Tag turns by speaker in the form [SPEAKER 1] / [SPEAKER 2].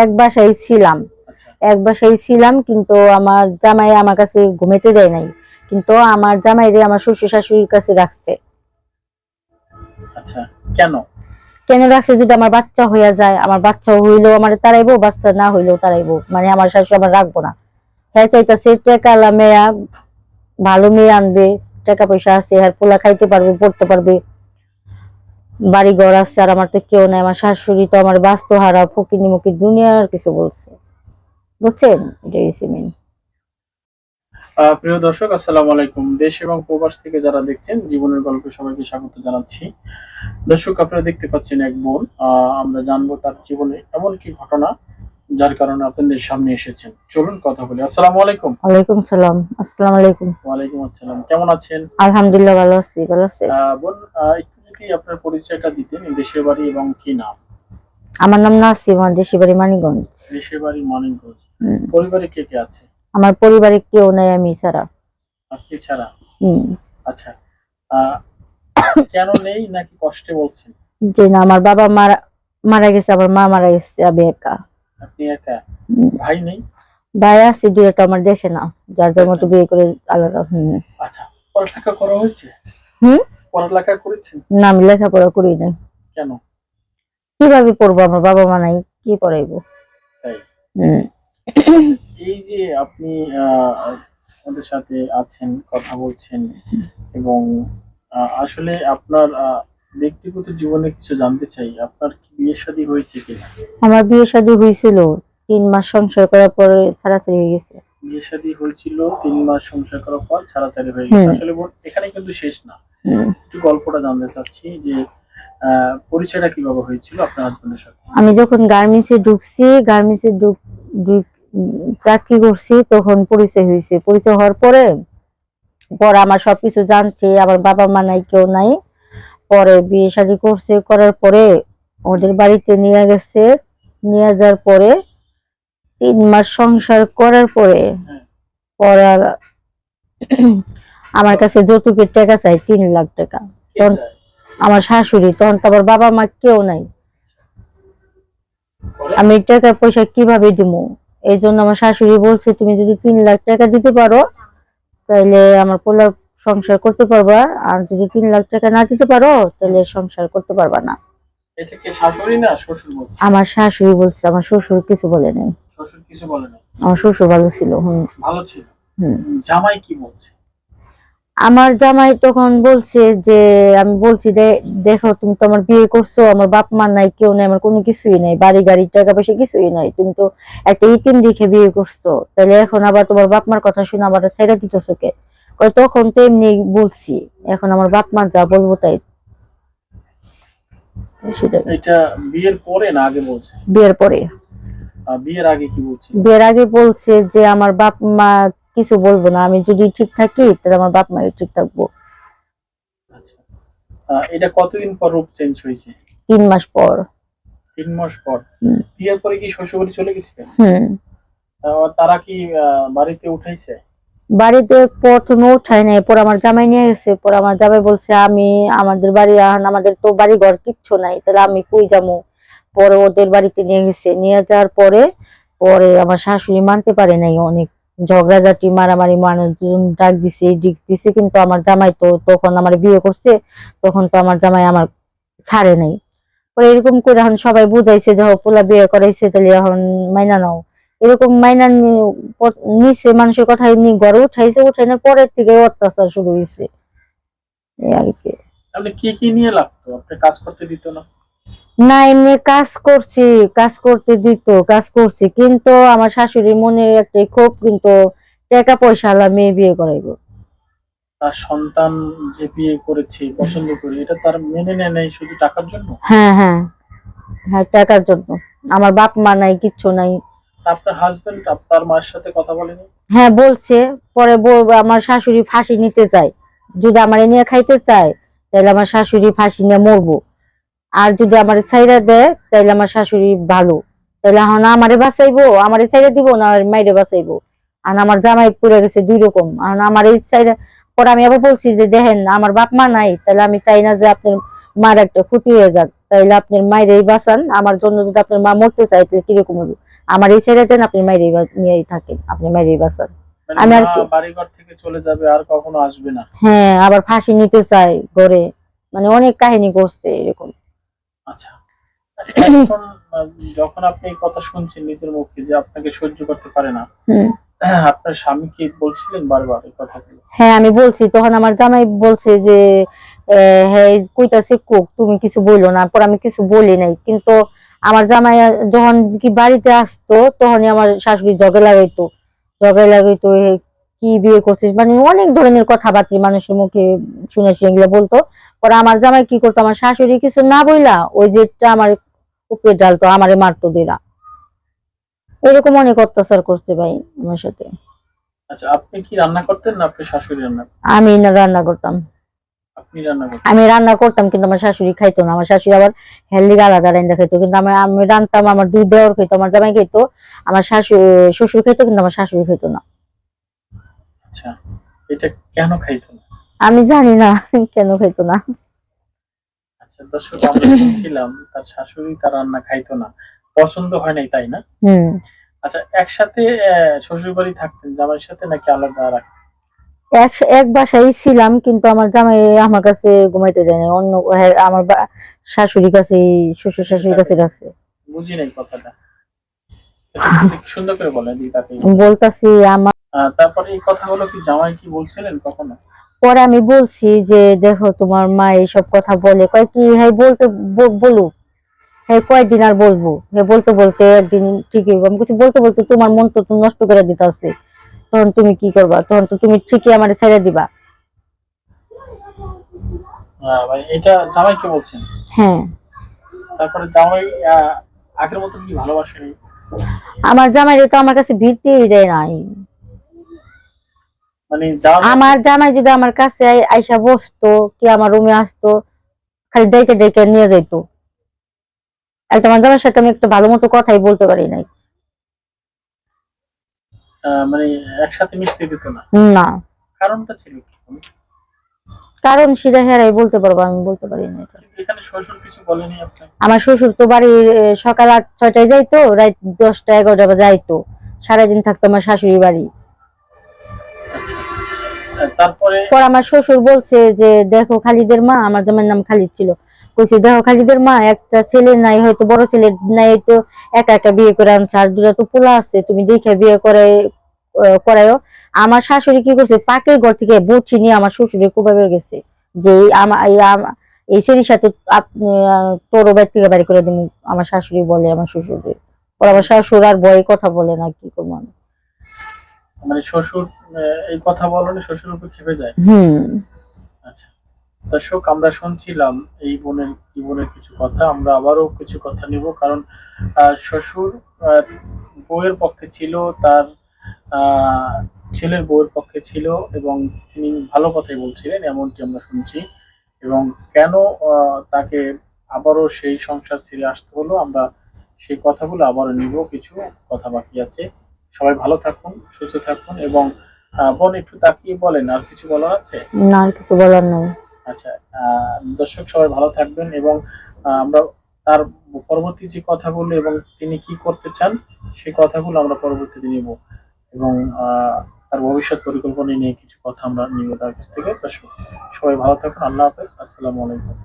[SPEAKER 1] এক বাসায় ছিলাম।
[SPEAKER 2] আচ্ছা।
[SPEAKER 1] এক বাসায় ছিলাম কিন্তু আমার জামাই আমার কাছে ঘুমাইতে দেয় নাই। কিন্তু আমার জামাইরে আমার শ্বশুর শাশুড়ির কাছে রাখছে।
[SPEAKER 2] আচ্ছা কেন?
[SPEAKER 1] কেন রাখছে? যদি আমার বাচ্চা হইয়া যায় আমার বাচ্চা হইলেও আমার তারাইবো বাচ্চা না হইলেও তারাইবো। মানে আমার শাশুড়ি আমার রাখব না। হ্যাঁ চাইতেছে টেকালা মেয়া ভালো মেয়ে আনবে টাকা পয়সা আছে আর পোলা খাইতে পারবে পড়তে পারবে। বাড়ি ঘর আছে আর আমার তো কেউ নাই আমার শাশুড়ি তো আমার বাস্তু হারা ফকিনি মুখি দুনিয়ার কিছু বলছে। বুঝছেন? এটাই হচ্ছে
[SPEAKER 2] প্রিয় দর্শক আসসালামু আলাইকুম। দেশ এবং প্রবাস থেকে যারা দেখছেন জীবনের গল্পে সবাইকে স্বাগত জানাচ্ছি। দর্শক আপনারা দেখতে পাচ্ছেন এক বোন। আহ, আমরা জানব তার জীবনে এমন কি ঘটনা যার কারণে আপনাদের সামনে এসেছেন। চলুন কথা বলি। আসসালামু আলাইকুম।
[SPEAKER 1] ওয়ালাইকুম সালাম। আসসালামু আলাইকুম।
[SPEAKER 2] ওয়ালাইকুম আসসালাম। কেমন আছেন?
[SPEAKER 1] আলহামদুলিল্লাহ ভালো আছি। ভালো আছে
[SPEAKER 2] বোন আপনার পরিচয়টা দিতেন? দেশের বাড়ি এবং কি নাম?
[SPEAKER 1] আমার নাম নাসিম আমার দেশি বাড়ি মানিগঞ্জ
[SPEAKER 2] দেশের বাড়ি মানিকগঞ্জ পরিবারে কে কে আছে?
[SPEAKER 1] আমার পরিবারে কেউ নাই আমি ছাড়া।
[SPEAKER 2] আপনি ছাড়া? আচ্ছা। কেন নেই নাকি কষ্টে বলছেন?
[SPEAKER 1] যে না আমার বাবা মারা মারা গেছে আমার মা মারা গেছে আমি একা।
[SPEAKER 2] আপনি একা? ভাই নেই?
[SPEAKER 1] ভাই আছে দুই একটা আমার দেখে না। যার যার মতো বিয়ে করে আলাদা হুম।
[SPEAKER 2] আচ্ছা পড়ালেখা করা হয়েছে?
[SPEAKER 1] হুম?
[SPEAKER 2] পড়ালেখা করেছেন?
[SPEAKER 1] না আমি লেখাপড়া করি নাই।
[SPEAKER 2] কেন?
[SPEAKER 1] কীভাবে পড়ব? আমার বাবা মা নাই কি পড়াইবো?
[SPEAKER 2] এই যে আপনি আমাদের সাথে আছেন কথা বলছেন এবং আসলে আপনার ব্যক্তিগত জীবনে কিছু জানতে চাই। আপনার কি বিয়ে শাদী হয়েছে কিনা?
[SPEAKER 1] আমার বিয়ে শাদী হয়েছিল তিন মাস সংসার করার পরে ছাড়াছাড়ি হয়ে গেছে।
[SPEAKER 2] বিয়ে শাদী হয়েছিল তিন মাস সংসার করার পর ছাড়াছাড়ি হয়ে গেছে। আসলে এখানে কিন্তু শেষ না। একটু গল্পটা জানতে চাচ্ছি যে পরিচয়টা কীভাবে হয়েছিল আপনার হাজবেন্ডের সাথে?
[SPEAKER 1] আমি যখন গার্মেন্টসে ঢুকছি গার্মেন্টসে চাকরি করছি তখন পরিচয় হয়েছে। পরিচয় হওয়ার পরে পরে আমার সবকিছু জানছে আমার বাবা মা নাই কেউ নাই। পরে বিয়ে শাদী করছে করার পরে ওদের বাড়িতে নিয়ে গেছে। নিয়ে যাওয়ার পরে তিন মাস সংসার করার পরে
[SPEAKER 2] হ্যাঁ।
[SPEAKER 1] পরে আমার কাছে যৌতুকের টাকা চাই তিন লাখ টাকা। তখন- আমার শাশুড়ি তখন তো বাবা মা কেউ নাই। আমি টাকা পয়সা কীভাবে দিব এই জন্য আমার শাশুড়ি বলছে তুমি যদি তিন লাখ টাকা দিতে পারো তাহলে আমার পোলার সংসার করতে পারবা। আর যদি তিন লাখ টাকা না দিতে পারো তাহলে সংসার করতে পারবা না। আমার শাশুড়ি বলছে আমার শ্বশুর কিছু বলে নাই।
[SPEAKER 2] শ্বশুর কিছু বলে না
[SPEAKER 1] আমার শ্বশুর ভালো ছিল হুম।
[SPEAKER 2] ভালো ছিল?
[SPEAKER 1] হুম।
[SPEAKER 2] জামাই কি বলছে?
[SPEAKER 1] আমার জামাই তখন বলছে যে আমি বলছি দেখো তুমি তো আমার বিয়ে করছ আমার বাপ মা নাই কেউ নাই আমার কোনো কিছুই নাই বাড়ি গাড়ি টাকা পয়সা কিছুই নাই তুমি তো একটা ইতিম দেখে বিয়ে করছ। তাহলে এখন আবার তোমার বাপ মার কথা শুনে আবার ছেড়ে দিতেছো কে? কয় তখন তো এমনি বলছি এখন আমার বাপ মা যা বলব তাই।
[SPEAKER 2] এটা বিয়ের পরে না আগে বলছে?
[SPEAKER 1] বিয়ের পরে।
[SPEAKER 2] বিয়ের আগে কি বলছে?
[SPEAKER 1] বিয়ের আগে বলছে যে আমার বাপ মা কিছু বলব না। আমি যদি ঠিক থাকি তাহলে আমার বাপ মা ঠিক থাকব।
[SPEAKER 2] আচ্ছা। আহ, এটা কতদিন পর রূপ চেঞ্জ হয়েছে?
[SPEAKER 1] তিন মাস পর।
[SPEAKER 2] তিন মাস পর। বিয়ের পরে কি শ্বশুরবাড়ি চলে গেছে?
[SPEAKER 1] হুম।
[SPEAKER 2] তারা কি বাড়িতে উঠাইছে?
[SPEAKER 1] বাড়িতে প্রথমে উঠাই নাই। পর আমার জামাই নিয়ে গেছে। পর আমার জামাই বলছে আমি আমাদের বাড়ি আন আমাদের তো বাড়ি ঘর কিচ্ছু নাই। তাহলে আমি কই যাব? পরে ওদের বাড়িতে নিয়ে গেছে। নিয়ে যাওয়ার পরে পরে আমার শাশুড়ি মানতে পারে নাই অনেক। ঝগড়াঝাটি, মারামারি, মানুষজন ডাক দিছে, ডিক দিছে, কিন্তু আমার জামাই তো তখন আমার বিয়ে করছে, তখন তো আমার জামাই আমার ছাড়ে নাই। পরে এরকম করে এখন সবাই বুঝাইছে যে পোলা বিয়ে করাইছে, তাহলে এখন মাইনা নাও। এরকম মাইনা নি- প- মানুষের কথা নি, ঘরে উঠাইছে উঠাই না পরের থেকে অত্যাচার শুরু হয়েছে এই আর কি।
[SPEAKER 2] কি নিয়ে লাগতো আপনি কাজ করতে দিত না।
[SPEAKER 1] না এমনি কাজ করছি কাজ করতে দিত কাজ করছি। কিন্তু আমার শাশুড়ির মনে একটা ক্ষোভ কিন্তু টাকা পয়সা আলা মেয়ে বিয়ে করাইবো।
[SPEAKER 2] তার সন্তান যে বিয়ে করেছে পছন্দ করে এটা তার মেনে নেয় নাই শুধু টাকার জন্য?
[SPEAKER 1] হ্যাঁ হ্যাঁ হ্যাঁ টাকার জন্য। আমার বাপ মা নাই কিচ্ছু নাই।
[SPEAKER 2] আপনার হাজবেন্ড আপনার মায়ের সাথে কথা বলেনি?
[SPEAKER 1] হ্যাঁ বলছে পরে আমার শাশুড়ি ফাঁসি নিতে চায়। যদি আমার নিয়ে খাইতে চায় তাহলে আমার শাশুড়ি ফাঁসি নিয়ে মরবো। আর যদি আমার ছাইরা দেয় তাহলে আমার শাশুড়ি ভালো। তাহলে এখন আমারে বাঁচাইবো আমারে ছাইরা দিব না মাইরে বাঁচাইবো। আর আমার জামাই পুড়ে গেছে দুই রকম। আর আমার এই ছাইরা পরে আমি আবার বলছি যে দেখেন আমার বাপ মা নাই তাহলে আমি চাই না যে আপনার মার একটা ক্ষতি হয়ে যাক। তাইলে আপনার মায়েরই বাঁচান আমার জন্য যদি আপনার মা মরতে চাই তাহলে কীরকম হবে আমার এই ছেড়ে দেন আপনি মায়েরই নিয়েই থাকেন আপনি মায়েরই বাঁচান।
[SPEAKER 2] মানে
[SPEAKER 1] আমি আর কি-
[SPEAKER 2] বাড়িঘর থেকে চলে যাবে আর কখনো আসবে না।
[SPEAKER 1] হ্যাঁ আবার ফাঁসি নিতে চাই ঘরে। মানে অনেক কাহিনী করছে এরকম।
[SPEAKER 2] আচ্ছা। যখন আপনি কথা শুনছেন নিজের মুখে যে আপনাকে সহ্য করতে পারে না আপনার স্বামী কি বলছিলেন বারবার এই কথাগুলো?
[SPEAKER 1] হ্যাঁ আমি বলছি। তখন আমার জামাই বলছে যে হ্যাঁ কইতাছে কোক তুমি কিছু বলল না। পর আমি কিছু বলি নাই। কিন্তু আমার জামাই যখন কি বাড়িতে আসতো তখনই আমার শাশুড়ি জগে লাগাইতো। জগে লাগাইতো কি বিয়ে করছিস? মানে অনেক ধরনের কথাবার্তা মানুষের মুখে শুনে শুনে বলতো। পরে আমার জামাই কি করতো? আমার শাশুড়ি কিছু না বইলা ওই যেটা আমার উপরে ডালতো আমারে মারতো দিরা এরকম অনেক অত্যাচার করছে ভাই আমার সাথে।
[SPEAKER 2] আচ্ছা আপনি কি রান্না করতেন না আপনি শাশুড়ি রান্না
[SPEAKER 1] আমি না রান্না করতাম।
[SPEAKER 2] আপনি রান্না করতেন?
[SPEAKER 1] আমি রান্না করতাম কিন্তু আমার শাশুড়ি খাইতো না। আমার শাশুড়ি আবার হেলদি আলাদা রান্না খাইতো। কিন্তু আমি আমি রান্তাম আমার দেওয়ার খাইতো আমার জামাই খাইতো আমার শাশুড়ি শ্বশুর খাইতো কিন্তু আমার শাশুড়ি না।
[SPEAKER 2] আচ্ছা এটা কেন খাইতো না
[SPEAKER 1] আমি জানি না কেন খাইতো না।
[SPEAKER 2] আচ্ছা দর্শক আমরা শুনছিলাম তার শাশুড়ি তার রান্না খাইতো না। পছন্দ হয় নাই তাই না?
[SPEAKER 1] হম।
[SPEAKER 2] আচ্ছা একসাথে শ্বশুর বাড়ি থাকতেন জামাইয়ের সাথে নাকি আলাদা রাখছেন?
[SPEAKER 1] এক এক বাসায় ছিলাম কিন্তু আমার জামাই আমার কাছে ঘুমাইতে দেয় না অন্য হ্যাঁ, আমার শাশুড়ির কাছে শ্বশুর শাশুড়ির কাছে রাখছে।
[SPEAKER 2] বুঝি নাই কথাটা। সুন্দর করে বলেন
[SPEAKER 1] বলতাছি আমার
[SPEAKER 2] তারপরে এই কথাগুলো কি জামাই কি বলছিলেন কখনো?
[SPEAKER 1] পরে আমি বলছি যে দেখো তোমার মা এইসব কথা বলে। কয় কি? হ্যাঁ বলতে বলুক হ্যাঁ কয়দিন আর বলব? হ্যাঁ বলতে বলতে একদিন ঠিকই আমি কিছু বলতে বলতে তোমার মন তো তুমি নষ্ট করে দিতে আছে তখন তুমি কি করবা? তখন তো তুমি ঠিকই আমার ছেড়ে দিবা।
[SPEAKER 2] মানে এটা জামাইকে বলছেন?
[SPEAKER 1] হ্যাঁ।
[SPEAKER 2] তারপরে জামাই আগের মতো কি ভালোবাসেনি?
[SPEAKER 1] আমার জামাই তো আমার কাছে ভিড়তেই দেয় নাই।
[SPEAKER 2] মানে
[SPEAKER 1] আমার জামাই যদি আমার কাছে আই- আইসা বসতো কি আমার রুমে আসতো খালি ডেকে ডেকে নিয়ে যাইতো। একটা আমার জামাইয়ের সাথে আমি একটু ভালো মতো কথাই বলতে পারি নাই।
[SPEAKER 2] মানে একসাথে মিশতে দিত না?
[SPEAKER 1] না।
[SPEAKER 2] কারণটা ছিল কি?
[SPEAKER 1] কারণ সেটা হেরাই বলতে পারব আমি বলতে পারি না এটা।
[SPEAKER 2] এখানে শ্বশুর কিছু বলেনি আপনাকে
[SPEAKER 1] আমার শ্বশুর তো বাড়ি সকাল আট ছয়টায় যাইতো রাত দশটা এগারোটা বাজে যাইতো। সারাদিন থাকতো আমার শাশুড়ি বাড়ি।
[SPEAKER 2] তারপরে
[SPEAKER 1] পর আমার শ্বশুর বলছে যে, দেখো খালিদের মা, আমার নাম খালিদ ছিল। কইছে, দেখো খালিদের মা, একটা ছেলে নাই, হয়তো বড় ছেলে নাই একা একা বিয়ে করে আনছে, আর দুটা তো পোলা আছে, তুমি দেখে বিয়ে করে করায়ও আমার শাশুড়ি কি করছে, পাকের ঘর থেকে বউছি নিয়ে আমার শ্বশুরে কোভাবে গেছে, যে, এই আমা- এই ছেলের সাথে তোর বাড়ি থেকে বাড়ি করে দিন আমার শাশুড়ি বলে আমার শ্বশুরে ওর আমার শাশুড় আর বই কথা বলে না, কি করব আমি?
[SPEAKER 2] মানে শ্বশুর এই কথা বললে শ্বশুর উপর খেপে যায়।
[SPEAKER 1] হুম।
[SPEAKER 2] আচ্ছা। দর্শক আমরা শুনছিলাম এই বোনের জীবনের কিছু কথা আমরা আবারও কিছু কথা নিব কারণ শ্বশুর বউয়ের পক্ষে ছিল তার আহ, ছেলের বউয়ের পক্ষে ছিল এবং তিনি ভালো কথাই বলছিলেন এমনটি আমরা শুনছি। এবং কেন আহ, তাকে আবারও সেই সংসার ছেড়ে আসতে হলো আমরা সেই কথাগুলো আবারও নিব কিছু কথা বাকি আছে। সবাই ভালো থাকুন সুস্থ থাকুন এবং বোন একটু তাকিয়ে বলেন আর কিছু বলার আছে?
[SPEAKER 1] না আর কিছু বলার নাই।
[SPEAKER 2] আচ্ছা দর্শক সবাই ভালো থাকবেন এবং আমরা তার পরবর্তী যে কথাগুলো এবং তিনি কি করতে চান সেই কথাগুলো আমরা পরবর্তীতে নিব এবং আহ, তার ভবিষ্যৎ পরিকল্পনা নিয়ে কিছু কথা আমরা নিব তার কাছ থেকে। দর্শক সবাই ভালো থাকুন আল্লাহ হাফেজ আসসালামু আলাইকুম।